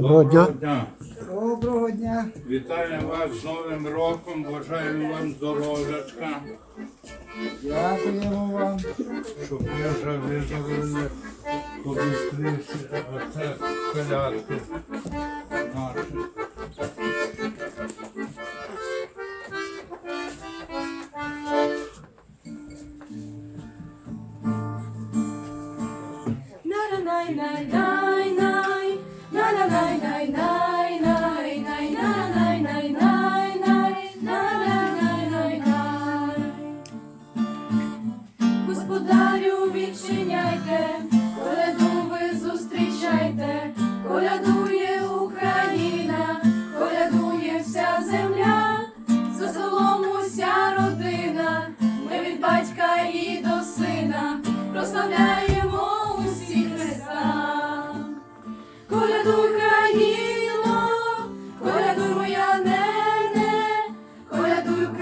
Доброго дня. Доброго дня. Вітаю вас з Новим роком, бажаю вам здоров'ячка, Дякуємо вам. щоб я вже вижили побістріше оце колядки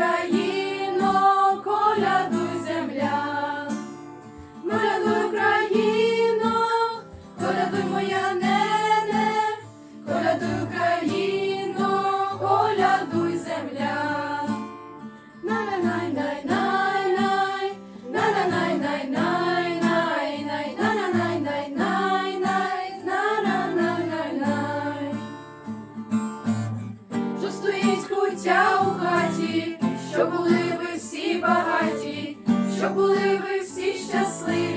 колядуй, були ви всі щасливі,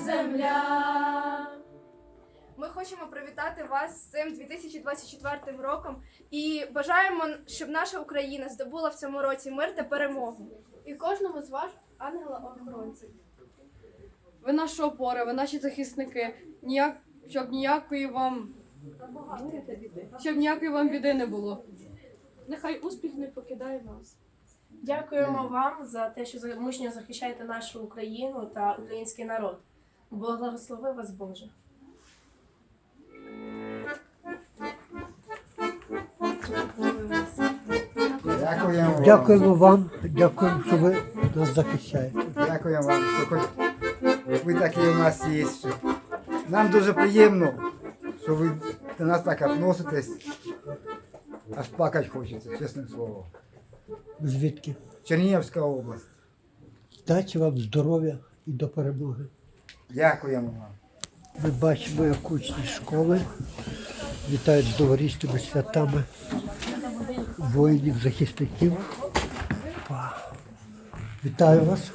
Земля. Ми хочемо привітати вас з цим 2024 роком і бажаємо, щоб наша Україна здобула в цьому році мир та перемогу. І кожному з вас ангела-охоронців. Ви наші опори, ви наші захисники. Ніяк, щоб ніякої вам щоб ніякої вам біди не було. Нехай успіх не покидає нас. Дякуємо вам за те, що мужньо захищаєте нашу Україну та український народ. Благослови вас Боже. Дякуємо вам. Дякуємо вам, дякуємо, що ви нас захищаєте. Дякуємо вам, що хоч ви такі у нас є. Нам дуже приємно, що ви до нас так відноситесь. Аж плакати хочеться, чесне слово. Звідки? Чернігівська область. Дачі вам здоров'я і до перемоги. Дякуємо вам. Ми бачимо, як учні школи вітають з новорічними святами воїнів, захисників. Па. Вітаю вас.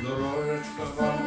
Здоров'ячка вам.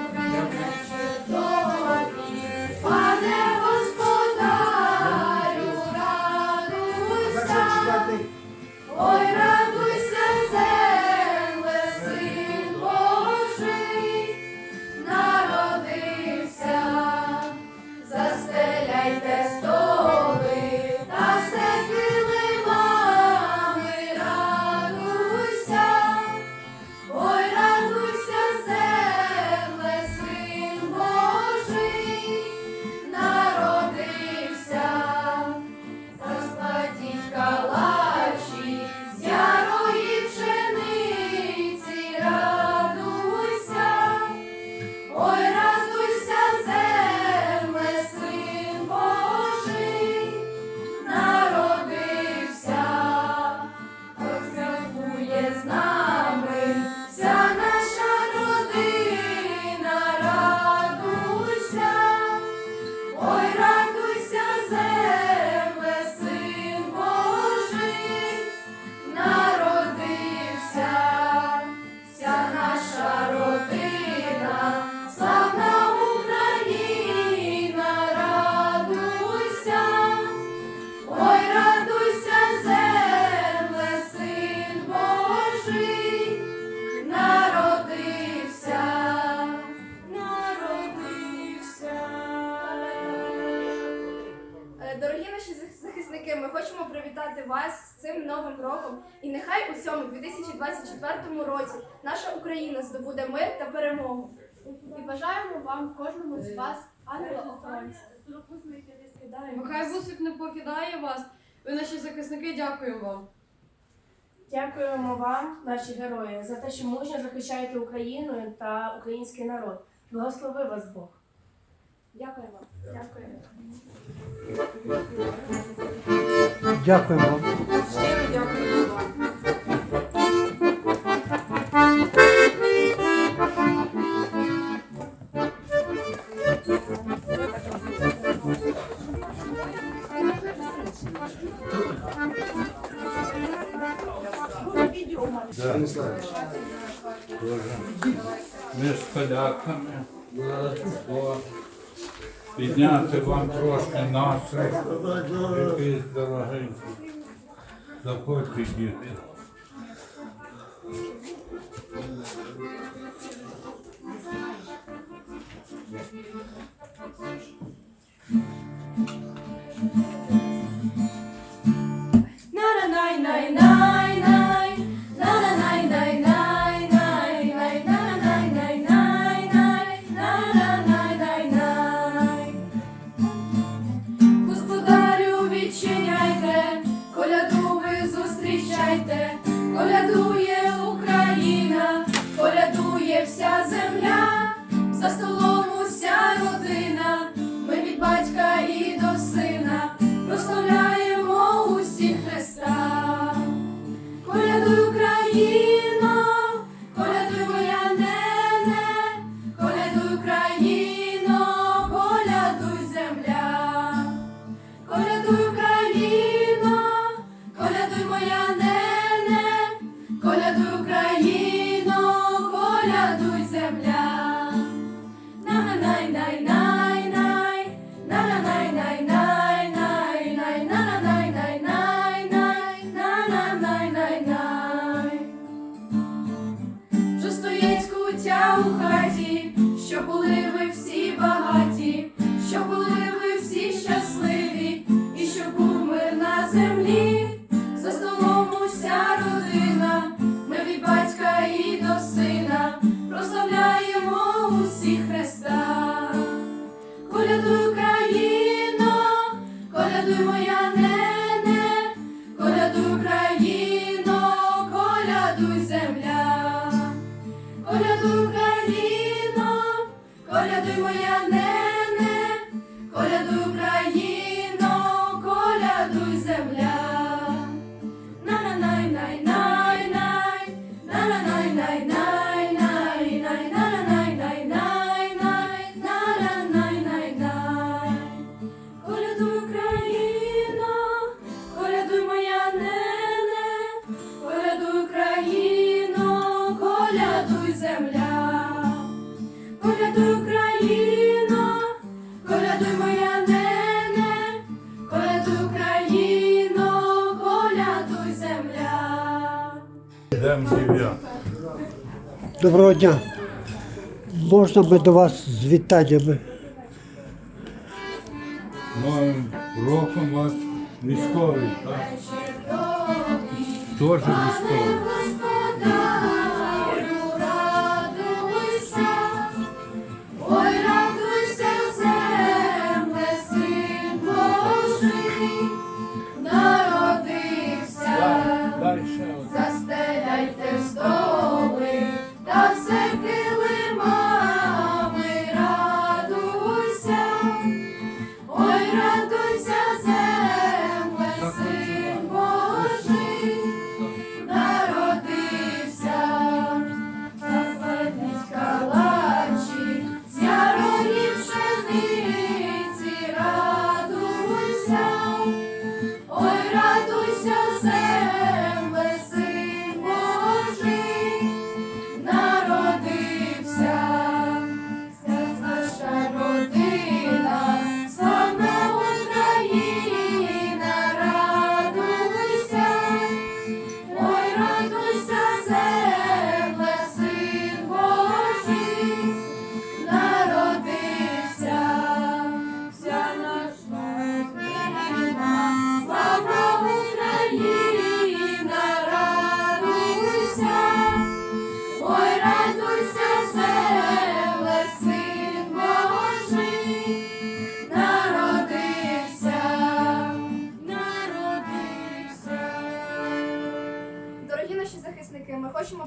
Привітати вас з цим новим роком. І нехай у цьому 2024 році наша Україна здобуде мир та перемогу. І бажаємо вам кожному з вас ангела-охоронця. Нехай вусик не покидає вас. Ви наші захисники, дякуємо вам. Дякуємо вам, наші герої, за те, що мужньо захищаєте Україну та український народ. Благослови вас Бог. Дякуємо вам. Дякуємо. Дякуємо вам. Щиро дякуємо вам. Да. Ми з поляками. О, Підняти вам трошки настрій. Якийсь дорогенький. Заходьте, діти. Моя нене, колядуй Доброго дня. Можна ми до вас з вітаннями? Новим роком вас військовий, так? Тоже військовий.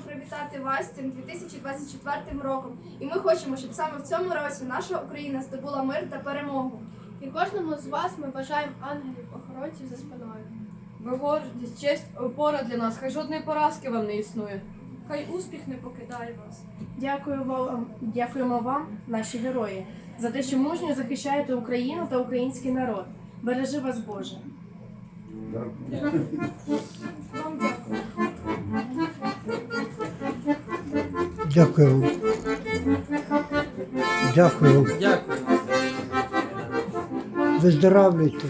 Привітати вас з цим 2024 роком. І ми хочемо, щоб саме в цьому році наша Україна здобула мир та перемогу. І кожному з вас ми бажаємо ангелів охоронців за спиною. Ви гордість, честь, опора для нас. Хай жодної поразки вам не існує. Хай успіх не покидає вас. Дякую вам, дякуємо вам, наші герої, за те, що мужньо захищаєте Україну та український народ. Бережи вас Боже. Дякую. Дякую. Дякую. Виздоравлюйте.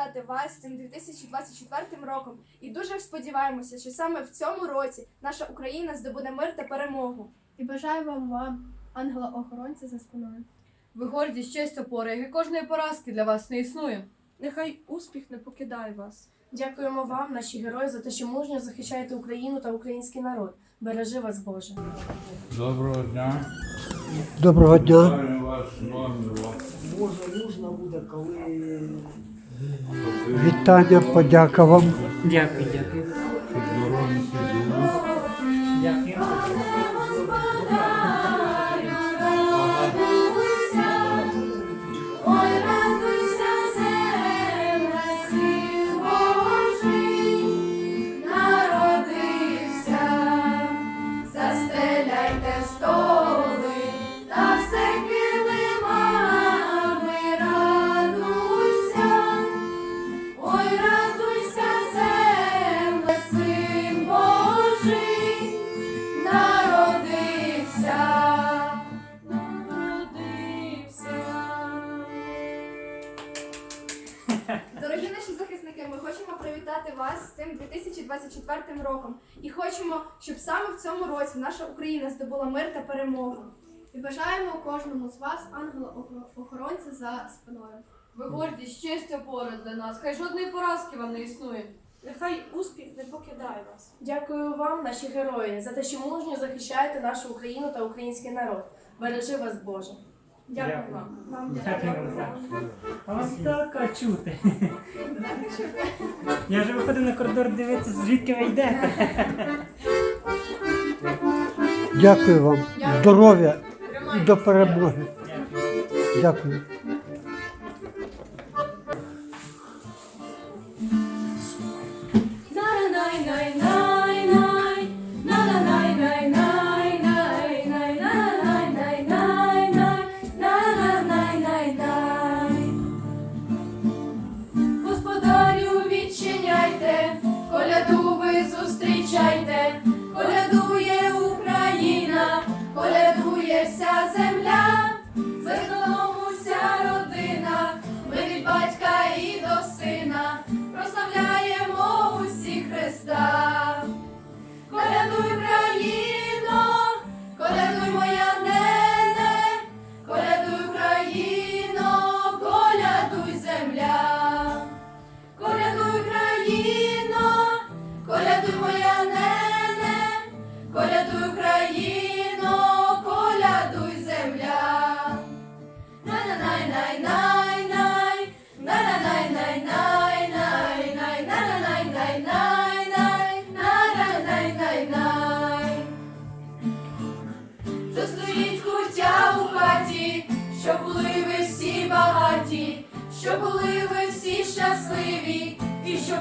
Привітати вас з цим 2024 роком і дуже сподіваємося, що саме в цьому році наша Україна здобуде мир та перемогу. І бажаємо вам ангела-охоронця за спиною. Ви гордість, честь, опора, і кожної поразки для вас не існує. Нехай успіх не покидає вас. Дякуємо вам, наші герої, за те, що мужньо захищаєте Україну та український народ. Бережи вас Боже. Доброго дня. Доброго дня. Вітаю вас з Новим роком. Вітання, подяка вам. Дякую, дякую. Хочемо, щоб саме в цьому році наша Україна здобула мир та перемогу. І бажаємо кожному з вас ангела-охоронця за спиною. Ви гордість, честь, опора для нас. Хай жодної поразки вам не існує. Нехай успіх не покидає вас. Дякую вам, наші герої, за те, що мужньо захищаєте нашу Україну та український народ. Бережи вас Боже. Дякую вам. Вам Дякую вам. А вас так чути. Я вже виходив на коридор дивитися, звідки ви йдете. Дякую вам. Здоров'я до перемоги. Дякую.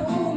Багаті, що